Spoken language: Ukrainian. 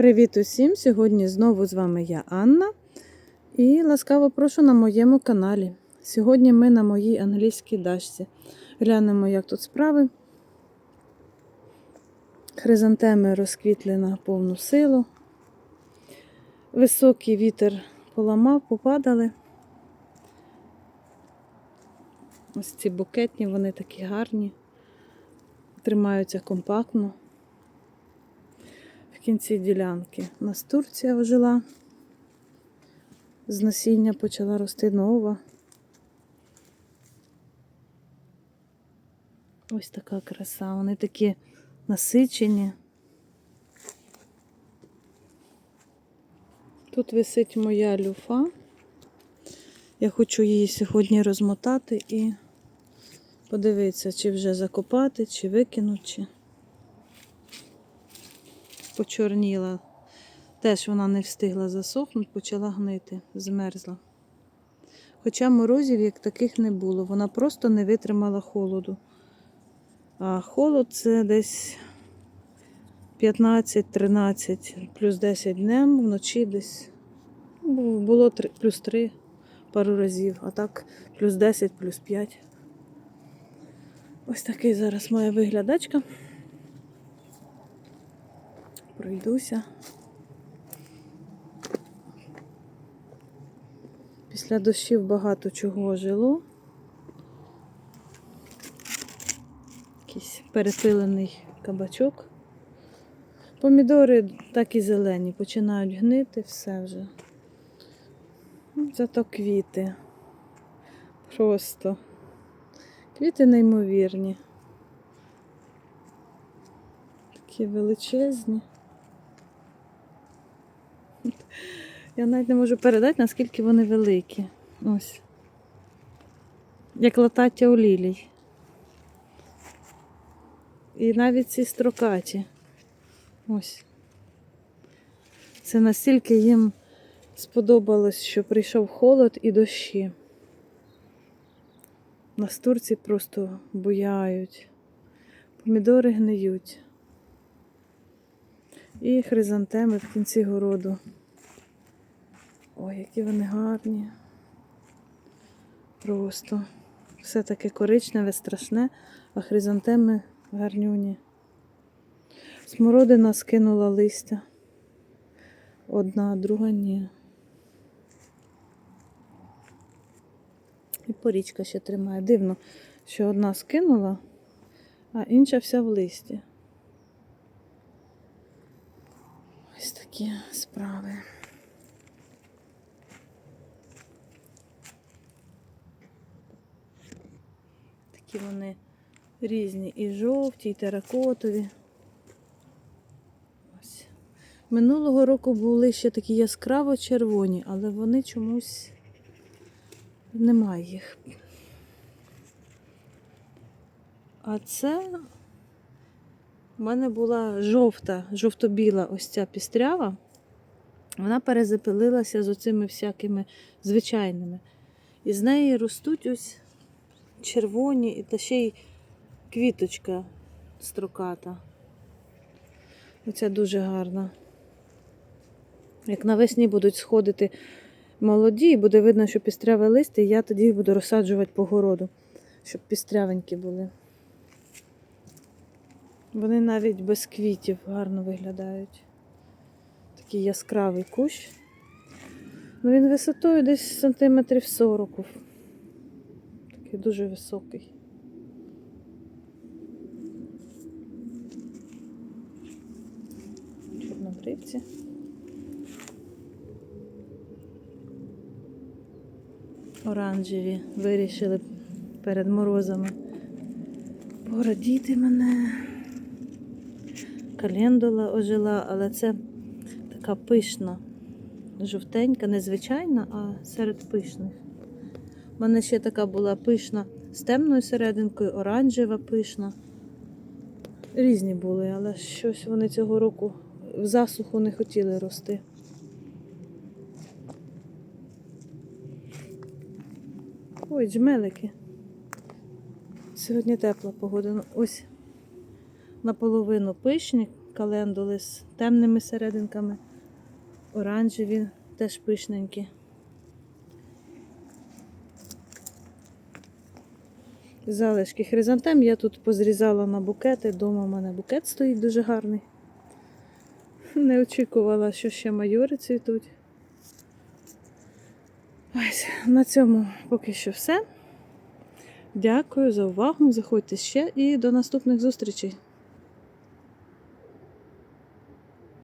Привіт усім! Сьогодні знову з вами я Анна і ласкаво прошу на моєму каналі. Сьогодні ми на моїй англійській дашці. Глянемо, як тут справи. Хризантеми розквітли на повну силу. Високий вітер поламав, попадали. Ось ці букетні, вони такі гарні, тримаються компактно в кінці ділянки. У нас Турція ожила. З насіння почала рости нова. Ось така краса. Вони такі насичені. Тут висить моя люфа. Я хочу її сьогодні розмотати і подивитися, чи вже закопати, чи викинути. Почорніла. Теж вона не встигла засохнути, почала гнити, змерзла. Хоча морозів як таких не було, вона просто не витримала холоду. А холод це десь 15-13 плюс 10 днем, вночі десь ну, було 3, плюс 3 пару разів, а так плюс 10, плюс 5. Ось такий зараз моя виглядачка пройдуся. Після дощів багато чого жило. Якийсь перепилений кабачок. Помідори так і зелені, починають гнити, все вже. Ну, Зато квіти. Просто. Квіти неймовірні. Такі величезні. Я навіть не можу передати, наскільки вони великі. Ось. Як латаття у лілій. І навіть ці строкаті. Ось. Це настільки їм сподобалось, що прийшов холод і дощі. Настурці просто буяють. Помідори гниють. І хризантеми в кінці городу. Ой, які вони гарні. Просто. Все таке коричневе, страшне, а хризантеми гарнюні. Смородина скинула листя. Одна, друга ні. І порічка ще тримає. Дивно, що одна скинула, а інша вся в листі. Ось такі справи. Такі вони різні і жовті, і теракотові. Ось. Минулого року були ще такі яскраво червоні, але вони чомусь немає їх. А це у мене була жовта, жовто-біла ось ця пістрява. Вона перезапилилася з оцими всякими звичайними. І з неї ростуть ось червоні, і та ще й квіточка строката. Оця дуже гарна. Як навесні будуть сходити молоді, і буде видно, що пістряве листя, я тоді їх буду розсаджувати по городу, щоб пістрявенькі були. Вони навіть без квітів гарно виглядають. Такий яскравий кущ. Ну, він висотою десь сантиметрів 40. Такий дуже високий. Чорнобривці. Оранжеві вирішили перед морозами порадіти мене. Календула ожила, але це така пишна, жовтенька, незвичайна, а серед пишних. У мене ще така була пишна з темною серединкою, оранжева пишна. Різні були, але щось вони цього року в засуху не хотіли рости. Ой, джмелики. Сьогодні тепла погода. Ну, Ось наполовину пишні, календули з темними серединками. Оранжеві, теж пишненькі. Залишки хризантем я тут позрізала на букети. Дома в мене букет стоїть дуже гарний. Не очікувала, що ще майори цвітуть. Ось, на цьому поки що все. Дякую за увагу. Заходьте ще і до наступних зустрічей.